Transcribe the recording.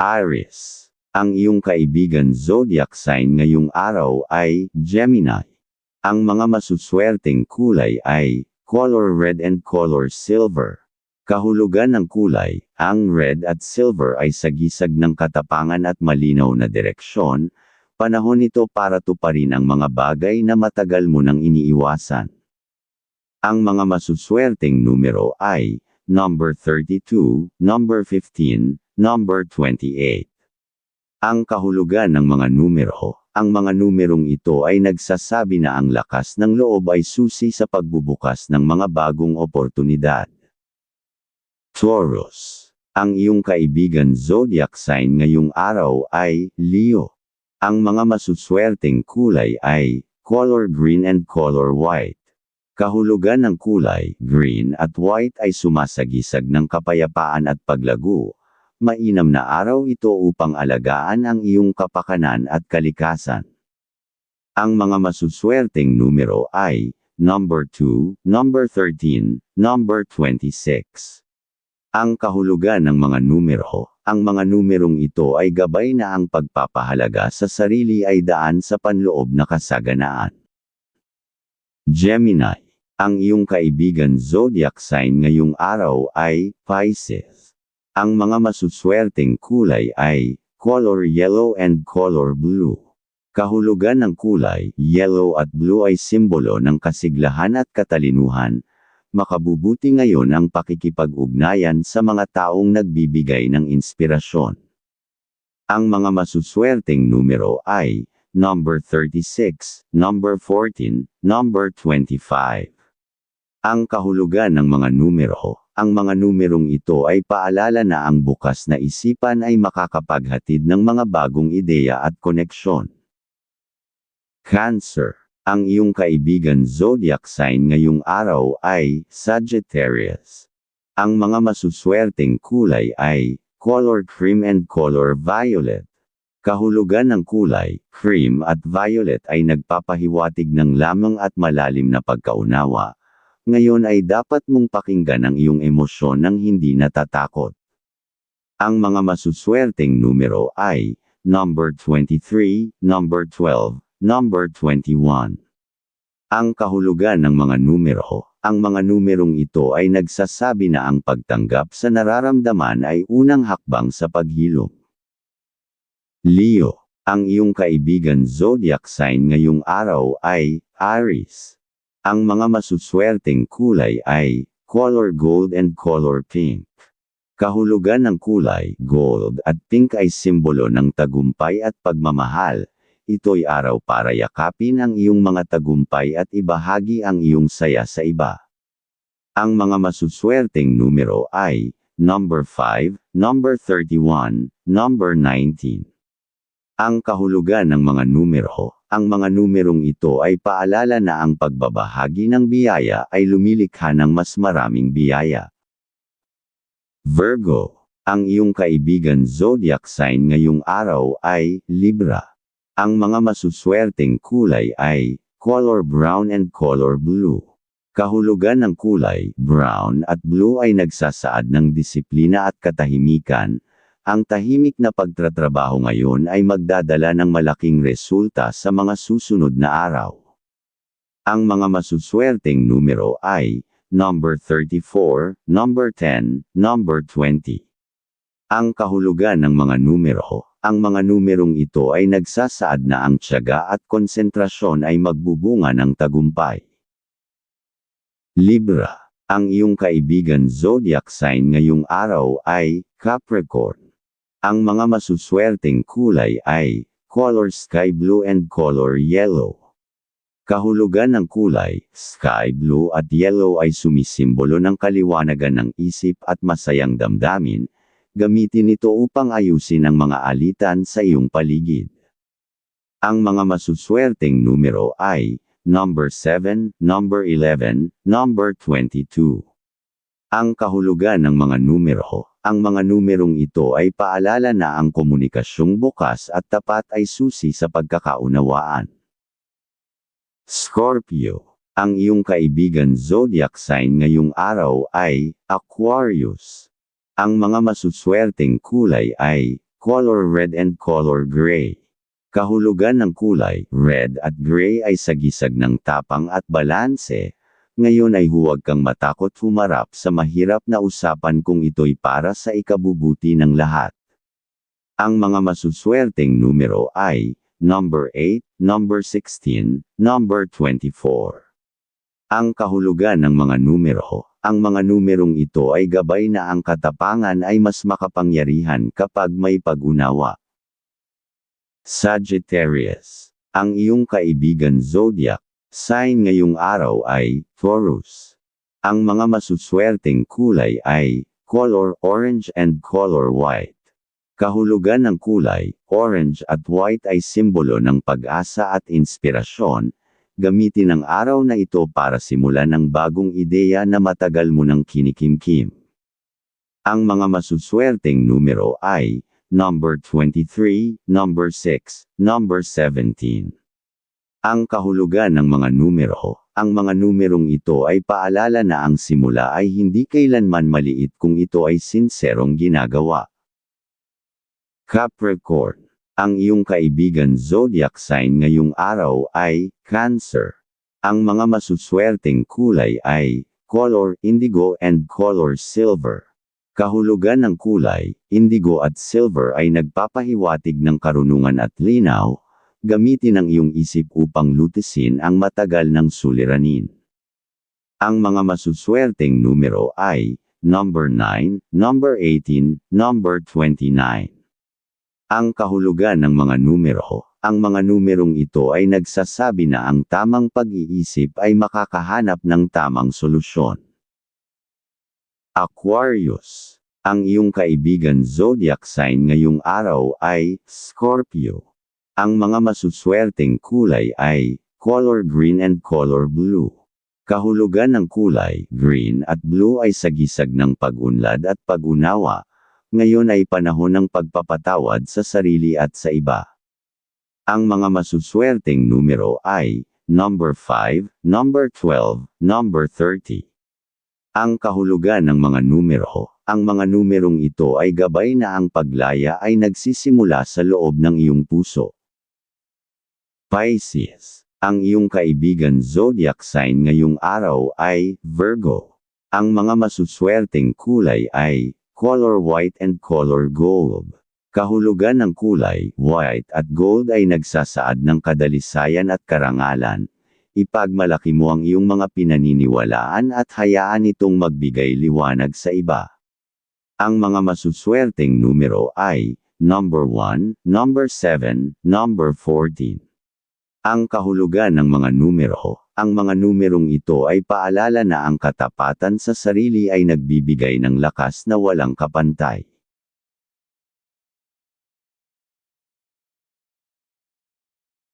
Aries. Ang iyong kaibigan zodiac sign ngayong araw ay Gemini. Ang mga masuswerteng kulay ay color red and color silver. Kahulugan ng kulay, ang red at silver ay sagisag ng katapangan at malinaw na direksyon, panahon ito para tuparin ang mga bagay na matagal mo nang iniiwasan. Ang mga masuswerteng numero ay number 32, number 15, number 28. Ang kahulugan ng mga numero, ang mga numerong ito ay nagsasabi na ang lakas ng loob ay susi sa pagbubukas ng mga bagong oportunidad. Taurus. Ang iyong kaibigan zodiac sign ngayong araw ay Leo. Ang mga masuswerteng kulay ay color green and color white. Kahulugan ng kulay, green at white ay sumasagisag ng kapayapaan at paglago, mainam na araw ito upang alagaan ang iyong kapakanan at kalikasan. Ang mga masuswerteng numero ay number 2, number 13, number 26. Ang kahulugan ng mga numero, ang mga numerong ito ay gabay na ang pagpapahalaga sa sarili ay daan sa panloob na kasaganaan. Gemini, ang iyong kaibigan zodiac sign ngayong araw ay Pisces. Ang mga masuswerteng kulay ay color yellow and color blue. Kahulugan ng kulay, yellow at blue ay simbolo ng kasiglahan at katalinuhan. Makabubuti ngayon ang pakikipag-ugnayan sa mga taong nagbibigay ng inspirasyon. Ang mga masuswerteng numero ay number 36, number 14, number 25. Ang kahulugan ng mga numero ang mga numerong ito ay paalala na ang bukas na isipan ay makakapaghatid ng mga bagong ideya at koneksyon. Cancer. Ang iyong kaibigan zodiac sign ngayong araw ay Sagittarius. Ang mga masuswerteng kulay ay color cream and color violet. Kahulugan ng kulay, cream at violet ay nagpapahiwatig ng lamang at malalim na pagkaunawa, ngayon ay dapat mong pakinggan ang iyong emosyon ng hindi natatakot. Ang mga masuswerteng numero ay number 23, number 12, number 21. Ang kahulugan ng mga numero, ang mga numerong ito ay nagsasabi na ang pagtanggap sa nararamdaman ay unang hakbang sa paghilom. Leo, ang iyong kaibigan zodiac sign ngayong araw ay Aries. Ang mga masuswerteng kulay ay color gold and color pink. Kahulugan ng kulay, gold at pink ay simbolo ng tagumpay at pagmamahal. Ito'y araw para yakapin ang iyong mga tagumpay at ibahagi ang iyong saya sa iba. Ang mga masuswerteng numero ay number 5, number 31, number 19. Ang kahulugan ng mga numero ang mga numerong ito ay paalala na ang pagbabahagi ng biyaya ay lumilikha ng mas maraming biyaya. Virgo, ang iyong kaibigan zodiac sign ngayong araw ay Libra. Ang mga masuswerteng kulay ay color brown and color blue. Kahulugan ng kulay, brown at blue ay nagsasaad ng disiplina at katahimikan, ang tahimik na pagtratrabaho ngayon ay magdadala ng malaking resulta sa mga susunod na araw. Ang mga masuswerteng numero ay number 34, number 10, number 20. Ang kahulugan ng mga numero, ang mga numerong ito ay nagsasaad na ang tiyaga at konsentrasyon ay magbubunga ng tagumpay. Libra, ang iyong kaibigan zodiac sign ngayong araw ay Capricorn. Ang mga masuswerteng kulay ay color sky blue and color yellow. Kahulugan ng kulay, sky blue at yellow ay sumisimbolo ng kaliwanagan ng isip at masayang damdamin, gamitin ito upang ayusin ang mga alitan sa iyong paligid. Ang mga masuswerteng numero ay number 7, number 11, number 22. Ang kahulugan ng mga numero ang mga numerong ito ay paalala na ang komunikasyong bukas at tapat ay susi sa pagkakaunawaan. Scorpio, ang iyong kaibigan zodiac sign ngayong araw ay Aquarius. Ang mga masuswerteng kulay ay color red and color gray. Kahulugan ng kulay, red at gray ay sagisag ng tapang at balanse. Ngayon ay huwag kang matakot humarap sa mahirap na usapan kung ito'y para sa ikabubuti ng lahat. Ang mga masuswerteng numero ay number 8, number 16, number 24. Ang kahulugan ng mga numero, ang mga numerong ito ay gabay na ang katapangan ay mas makapangyarihan kapag may pag-unawa. Sagittarius. Ang iyong kaibigan zodiac, sign ngayong araw ay Taurus. Ang mga masuswerteng kulay ay color orange and color white. Kahulugan ng kulay, orange at white ay simbolo ng pag-asa at inspirasyon. Gamitin ang araw na ito para simulan ng bagong ideya na matagal mo nang kinikimkim. Ang mga masuswerteng numero ay number 23, number 6, number 17. Ang kahulugan ng mga numero, ang mga numerong ito ay paalala na ang simula ay hindi kailanman maliit kung ito ay sinserong ginagawa. Capricorn. Ang iyong kaibigan zodiac sign ngayong araw ay Cancer. Ang mga masuswerteng kulay ay color indigo and color silver. Kahulugan ng kulay, indigo at silver ay nagpapahiwatig ng karunungan at linaw, gamitin ang iyong isip upang lutisin ang matagal ng suliranin. Ang mga masuswerteng numero ay number 9, number 18, number 29. Ang kahulugan ng mga numero, ang mga numerong ito ay nagsasabi na ang tamang pag-iisip ay makakahanap ng tamang solusyon. Aquarius. Ang iyong kaibigan zodiac sign ngayong araw ay Scorpio. Ang mga masuswerteng kulay ay color green and color blue. Kahulugan ng kulay, green at blue ay sagisag ng pag-unlad at pag-unawa. Ngayon ay panahon ng pagpapatawad sa sarili at sa iba. Ang mga masuswerteng numero ay number 5, number 12, number 30. Ang kahulugan ng mga numero, ang mga numerong ito ay gabay na ang paglaya ay nagsisimula sa loob ng iyong puso. Pisces. Ang iyong kaibigan zodiac sign ngayong araw ay Virgo. Ang mga masuswerteng kulay ay color white and color gold. Kahulugan ng kulay, white at gold ay nagsasaad ng kadalisayan at karangalan, ipagmalaki mo ang iyong mga pinaniniwalaan at hayaan itong magbigay liwanag sa iba. Ang mga masuswerteng numero ay number 1, number 7, number 14. Ang kahulugan ng mga numero, ang mga numerong ito ay paalala na ang katapatan sa sarili ay nagbibigay ng lakas na walang kapantay.